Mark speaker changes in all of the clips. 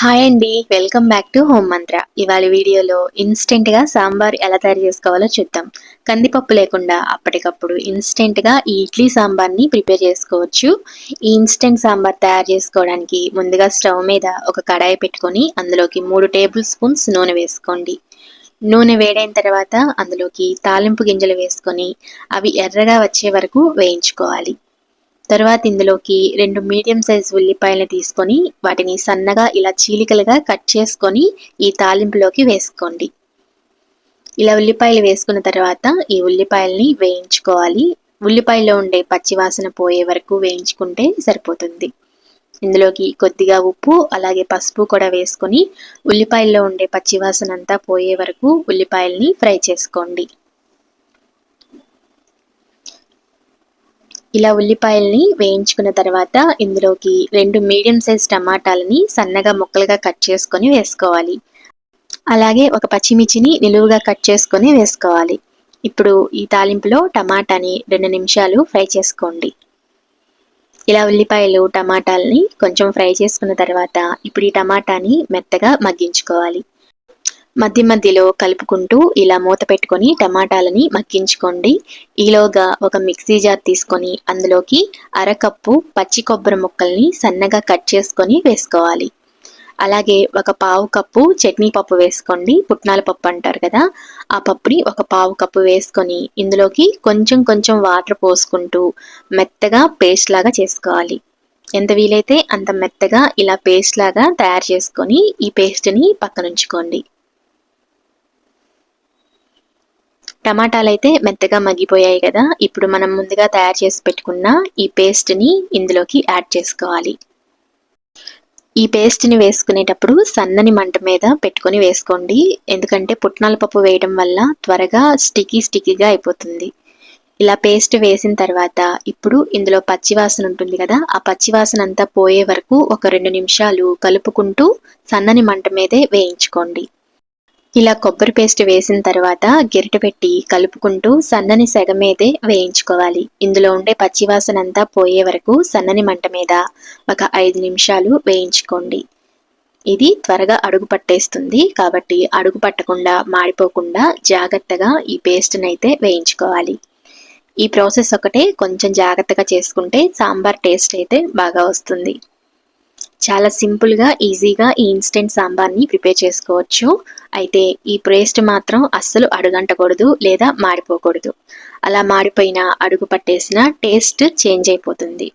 Speaker 1: Hi అండి welcome back to home మంత్ర ఇవాళ వీడియోలో ఇన్స్టెంట్గా సాంబార్ ఎలా తయారు చేసుకోవాలో చూద్దాం. కందిపప్పు లేకుండా అప్పటికప్పుడు ఇన్స్టెంట్గా ఈ ఇడ్లీ సాంబార్ని ప్రిపేర్ చేసుకోవచ్చు. ఈ ఇన్స్టెంట్ సాంబార్ తయారు చేసుకోవడానికి ముందుగా స్టవ్ మీద ఒక కడాయి పెట్టుకొని అందులోకి మూడు టేబుల్ స్పూన్స్ నూనె వేసుకోండి. నూనె వేడైన తర్వాత అందులోకి తాలింపు గింజలు వేసుకొని అవి ఎర్రగా వచ్చే వరకు వేయించుకోవాలి. తర్వాత ఇందులోకి రెండు మీడియం సైజ్ ఉల్లిపాయలను తీసుకొని వాటిని సన్నగా ఇలా చీలికలుగా కట్ చేసుకొని ఈ తాలింపులోకి వేసుకోండి. ఇలా ఉల్లిపాయలు వేసుకున్న తర్వాత ఈ ఉల్లిపాయల్ని వేయించుకోవాలి. ఉల్లిపాయలో ఉండే పచ్చివాసన పోయే వరకు వేయించుకుంటే సరిపోతుంది. ఇందులోకి కొద్దిగా ఉప్పు అలాగే పసుపు కూడా వేసుకొని ఉల్లిపాయల్లో ఉండే పచ్చివాసన అంతా పోయే వరకు ఉల్లిపాయల్ని ఫ్రై చేసుకోండి. ఇలా ఉల్లిపాయల్ని వేయించుకున్న తర్వాత ఇందులోకి రెండు మీడియం సైజ్ టమాటాలని సన్నగా ముక్కలుగా కట్ చేసుకొని వేసుకోవాలి. అలాగే ఒక పచ్చిమిర్చిని నిలువుగా కట్ చేసుకొని వేసుకోవాలి. ఇప్పుడు ఈ తాలింపులో టమాటాని రెండు నిమిషాలు ఫ్రై చేసుకోండి. ఇలా ఉల్లిపాయలు టమాటాలని కొంచెం ఫ్రై చేసుకున్న తర్వాత ఇప్పుడు ఈ టమాటాని మెత్తగా మగ్గించుకోవాలి. మధ్య మధ్యలో కలుపుకుంటూ ఇలా మూత పెట్టుకొని టమాటాలని మగ్గించుకోండి. ఈలోగా ఒక మిక్సీ జార్ తీసుకొని అందులోకి అరకప్పు పచ్చి కొబ్బరి ముక్కల్ని సన్నగా కట్ చేసుకొని వేసుకోవాలి. అలాగే ఒక పావు కప్పు చట్నీ పప్పు వేసుకోండి. పుట్నాల పప్పు అంటారు కదా ఆ పప్పుని ఒక పావు కప్పు వేసుకొని ఇందులోకి కొంచెం కొంచెం వాటర్ పోసుకుంటూ మెత్తగా పేస్ట్ లాగా చేసుకోవాలి. ఎంత వీలైతే అంత మెత్తగా ఇలా పేస్ట్ లాగా తయారు చేసుకొని ఈ పేస్ట్ని పక్కనుంచుకోండి. టమాటాలు అయితే మెత్తగా మగ్గిపోయాయి కదా ఇప్పుడు మనం ముందుగా తయారు చేసి పెట్టుకున్న ఈ పేస్ట్ని ఇందులోకి యాడ్ చేసుకోవాలి. ఈ పేస్ట్ని వేసుకునేటప్పుడు సన్నని మంట మీద పెట్టుకొని వేసుకోండి. ఎందుకంటే పుట్నాల పప్పు వేయడం వల్ల త్వరగా స్టికీ స్టికీగా అయిపోతుంది. ఇలా పేస్ట్ వేసిన తర్వాత ఇప్పుడు ఇందులో పచ్చివాసన ఉంటుంది కదా ఆ పచ్చివాసన అంతా పోయే వరకు ఒక రెండు నిమిషాలు కలుపుకుంటూ సన్నని మంట మీదే వేయించుకోండి. ఇలా కొబ్బరి పేస్ట్ వేసిన తర్వాత గిరిట పెట్టి కలుపుకుంటూ సన్నని సెగ మీదే వేయించుకోవాలి. ఇందులో ఉండే పచ్చివాసన అంతా పోయే వరకు సన్నని మంట మీద ఒక ఐదు నిమిషాలు వేయించుకోండి. ఇది త్వరగా అడుగు పట్టేస్తుంది కాబట్టి అడుగు పట్టకుండా మాడిపోకుండా జాగ్రత్తగా ఈ పేస్ట్ని అయితే వేయించుకోవాలి. ఈ ప్రాసెస్ ఒకటే కొంచెం జాగ్రత్తగా చేసుకుంటే సాంబార్ టేస్ట్ అయితే బాగా వస్తుంది. చాలా సింపుల్గా ఈజీగా ఈ ఇన్స్టెంట్ సాంబార్ని ప్రిపేర్ చేసుకోవచ్చు. అయితే ఈ పేస్ట్ మాత్రం అస్సలు అడుగంటకూడదు లేదా మాడిపోకూడదు. అలా మాడిపోయిన అడుగు పట్టేసిన టేస్ట్ చేంజ్ అయిపోతుంది.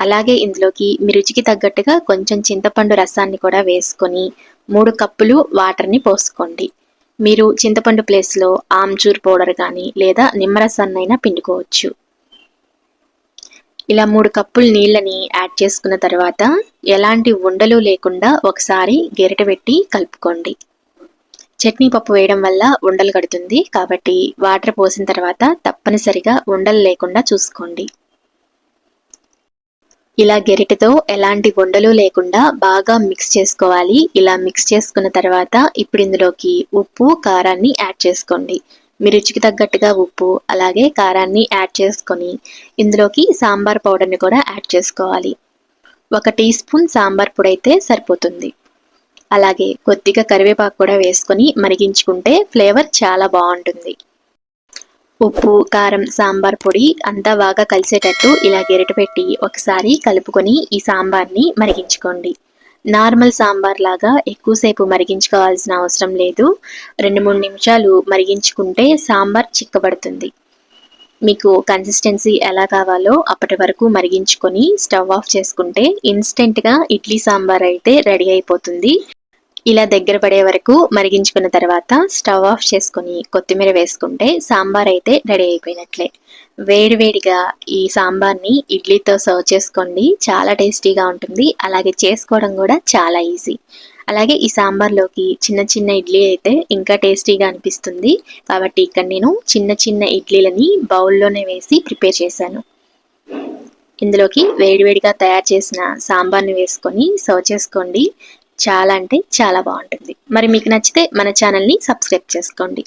Speaker 1: అలాగే ఇందులోకి మీ రుచికి తగ్గట్టుగా కొంచెం చింతపండు రసాన్ని కూడా వేసుకొని మూడు కప్పులు వాటర్ని పోసుకోండి. మీరు చింతపండు ప్లేస్లో ఆమ్చూర్ పౌడర్ కానీ లేదా నిమ్మరసాన్నైనా పిండుకోవచ్చు. ఇలా మూడు కప్పులు నీళ్ళని యాడ్ చేసుకున్న తర్వాత ఎలాంటి ఉండలు లేకుండా ఒకసారి గెరిట పెట్టి కలుపుకోండి. చట్నీ పప్పు వేయడం వల్ల ఉండలు కడుతుంది కాబట్టి వాటర్ పోసిన తర్వాత తప్పనిసరిగా ఉండలు లేకుండా చూసుకోండి. ఇలా గెరిటతో ఎలాంటి ఉండలు లేకుండా బాగా మిక్స్ చేసుకోవాలి. ఇలా మిక్స్ చేసుకున్న తర్వాత ఇప్పుడు ఇందులోకి ఉప్పు కారాన్ని యాడ్ చేసుకోండి. మీ రుచికి తగ్గట్టుగా ఉప్పు అలాగే కారాన్ని యాడ్ చేసుకొని ఇందులోకి సాంబార్ పౌడర్ని కూడా యాడ్ చేసుకోవాలి. ఒక టీ స్పూన్ సాంబార్ పొడి అయితే సరిపోతుంది. అలాగే కొద్దిగా కరివేపాకు కూడా వేసుకొని మరిగించుకుంటే ఫ్లేవర్ చాలా బాగుంటుంది. ఉప్పు కారం సాంబార్ పొడి అంతా బాగా కలిసేటట్టు ఇలా గెరటపెట్టి ఒకసారి కలుపుకొని ఈ సాంబార్ని మరిగించుకోండి. నార్మల్ సాంబార్ లాగా ఎక్కువసేపు మరిగించుకోవాల్సిన అవసరం లేదు. రెండు మూడు నిమిషాలు మరిగించుకుంటే సాంబార్ చిక్కబడుతుంది. మీకు కన్సిస్టెన్సీ ఎలా కావాలో అప్పటి వరకు మరిగించుకొని స్టవ్ ఆఫ్ చేసుకుంటే ఇన్స్టెంట్గా ఇడ్లీ సాంబార్ అయితే రెడీ అయిపోతుంది. ఇలా దగ్గర పడే వరకు మరిగించుకున్న తర్వాత స్టవ్ ఆఫ్ చేసుకొని కొత్తిమీర వేసుకుంటే సాంబార్ అయితే రెడీ అయిపోయినట్లే. వేడివేడిగా ఈ సాంబార్ని ఇడ్లీతో సర్వ్ చేసుకోండి. చాలా టేస్టీగా ఉంటుంది. అలాగే చేసుకోవడం కూడా చాలా ఈజీ. అలాగే ఈ సాంబార్లోకి చిన్న చిన్న ఇడ్లీ అయితే ఇంకా టేస్టీగా అనిపిస్తుంది. కాబట్టి ఇక్కడ నేను చిన్న చిన్న ఇడ్లీలని బౌల్లోనే వేసి ప్రిపేర్ చేశాను. ఇందులోకి వేడివేడిగా తయారు చేసిన సాంబార్ని వేసుకొని సర్వ్ చేసుకోండి. చాలా అంటే చాలా బాగుంటుంది. మరి మీకు నచ్చితే మన ఛానల్ని సబ్స్క్రైబ్ చేసుకోండి.